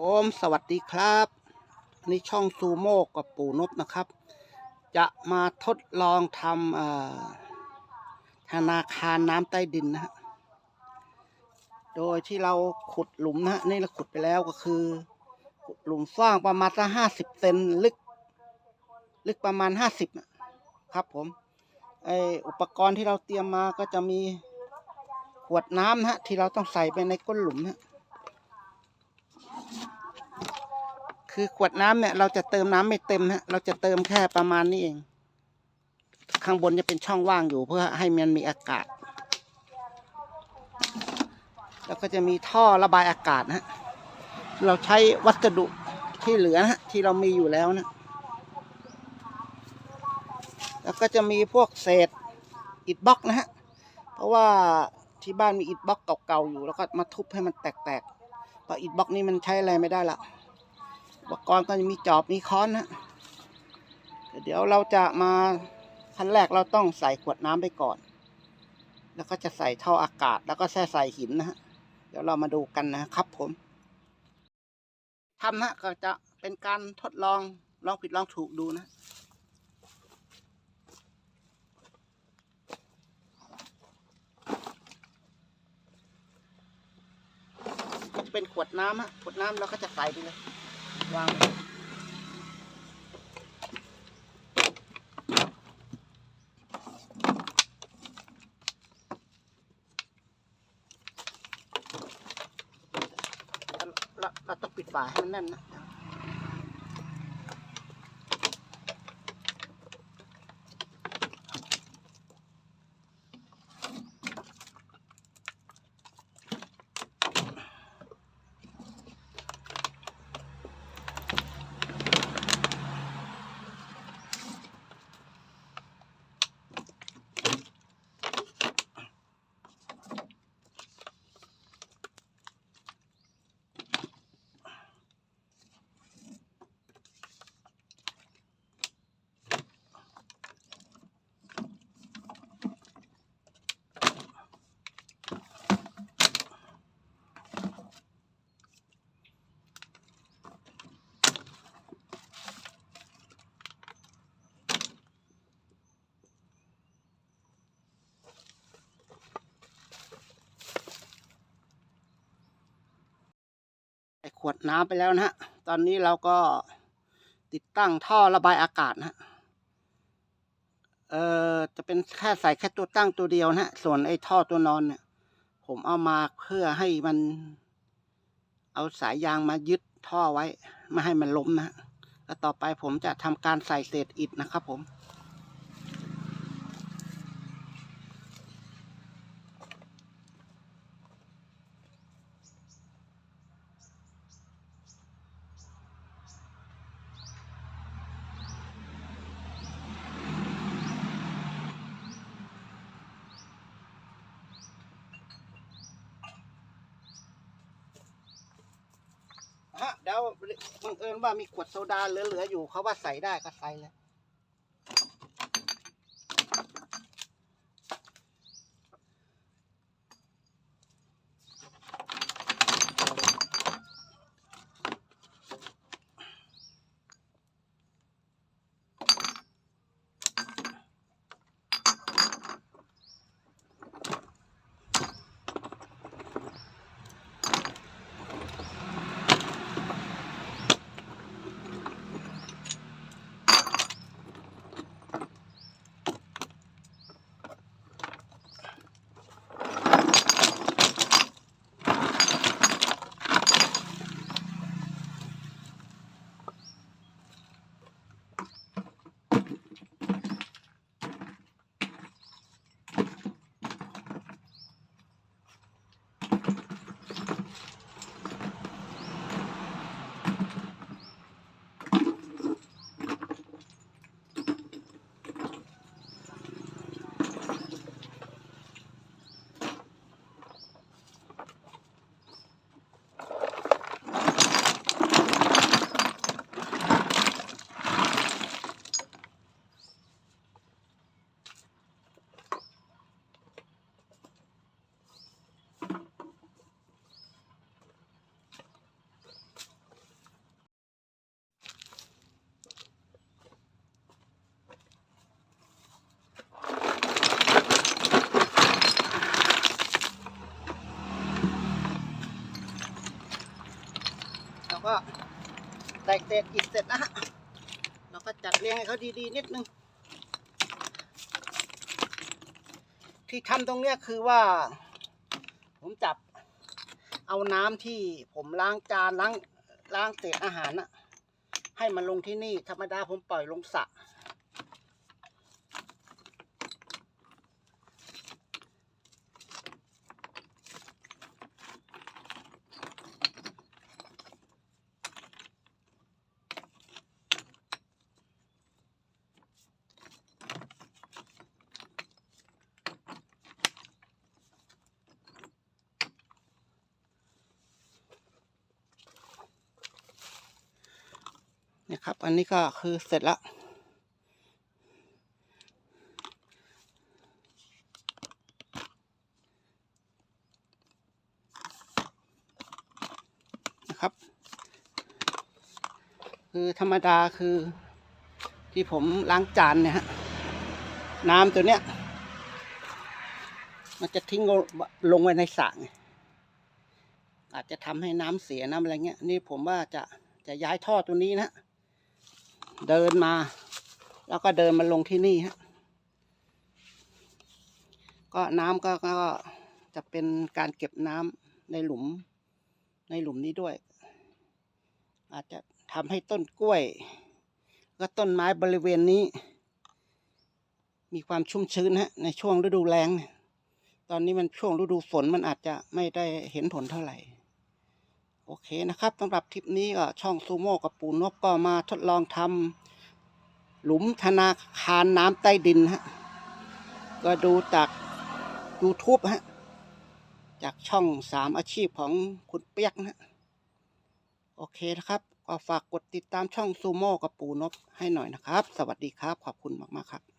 โอมสวัสดีครับนี่ช่องซูโม่กับปู่นบนะครับ จะมาทดลองทำธนาคารน้ำใต้ดินนะฮะโดยที่เราขุดหลุมนะฮะนี่เราขุดไปแล้วก็คือ ขุดหลุมกว้างประมาณสักห้าสิบเซนลึก ลึกประมาณห้าสิบครับผมไออุปกรณ์ที่เราเตรียมมาก็จะมีขวดน้ำนะฮะที่เราต้องใส่ไปในก้นหลุมนะ คือขวดน้ำเนี่ย เราจะเติมน้ำไม่เต็มฮะเราจะเติมแค่ประมาณนี้เอง ข้างบนจะเป็นช่องว่างอยู่เพื่อให้มันมีอากาศ แล้วก็จะมีท่อระบายอากาศนะฮะเราใช้วัสดุที่เหลือนะที่เรามีอยู่แล้วนะ แล้วก็จะมีพวกเศษอิฐบล็อกนะฮะ เพราะว่าที่บ้านมีอิฐบล็อกเก่าๆอยู่ แล้วก็มาทุบให้มันแตกๆเพราะอิฐบล็อกนี้มันใช้อะไรไม่ได้ละ อุปกรณ์ก็จะมีจอบมีค้อนนะเดี๋ยวเราจะมาขั้นแรกเราต้องใส่ขวดน้ำไปก่อน แล้วก็จะใส่ท่ออากาศ แล้วก็แช่ใส่หินนะฮะ เดี๋ยวเรามาดูกันนะครับผมทำนะก็จะเป็นการทดลองลองผิดลองถูกดูนะเป็นขวดน้ำฮะขวดน้ำเราก็จะใส่ไปเลย วางเลยเราเราต้องปิดฝาให้มันแน่นนะ วดน้ำไปแล้วนะฮะ ตอนนี้เราก็ติดตั้งท่อระบายอากาศนะฮะ เอ่อ จะเป็นแค่ใส่แค่ตัวตั้งตัวเดียวนะฮะ ส่วนไอ้ท่อตัวนอนเนี่ย ผมเอามาเพื่อให้มัน เอาสายยางมายึดท่อไว้ ไม่ให้มันล้มนะฮะ แล้วต่อไปผมจะทำการใส่เศษอิฐนะครับผม ฮะเดี๋ยวบังเอิญว่ามีขวดโซดาเหลือๆอยู่เขาว่าใส่ได้ก็ใส่เลย กเศษอิฐเสร็จนะฮะ เราก็จัดเรียงให้เขาดีๆ นิดนึง ที่ทำตรงเนี้ยคือว่า ผมจับเอาน้ำที่ผมล้างจานล้างล้างเศษอาหารน่ะให้มันลงที่นี่ ธรรมดาผมปล่อยลงสระ นี่ยครับ อันนี้ก็คือเสร็จแล้วนะครับ คือธรรมดาคือ ที่ผมล้างจานเนี่ยฮะน้ำตัวเนี้ย มันจะทิ้งลงไว้ในสระไงอาจจะทำให้น้ำเสียน้ำอะไรเงี้ย นี่ผมว่าจะจะย้ายท่อตัวนี้นะ เดินมา แล้วก็เดินมาลงที่นี่ฮะก็น้ำก็ก็จะเป็นการเก็บน้ำในหลุม ในหลุมนี้ด้วย อาจจะทำให้ต้นกล้วย ก็ต้นไม้บริเวณนี้ มีความชุ่มชื้นฮะในช่วงฤดูแล้งตอนนี้มันช่วงฤดูฝนมันอาจจะไม่ได้เห็นผลเท่าไหร่ โอเคนะครับสำหรับคลิปนี้ก็ช่องซูโม่กับปูนกก็มาทดลองทำหลุมธนาคารน้ำใต้ดินฮะก็ดูจาก YouTube ฮะจากช่องสามอาชีพของคุณเปียกนะฮะโอเคนะครับ ก็ฝากกดติดตามช่องซูโม่กับปูนกให้หน่อยนะครับ สวัสดีครับ ขอบคุณมาก ๆ ครับ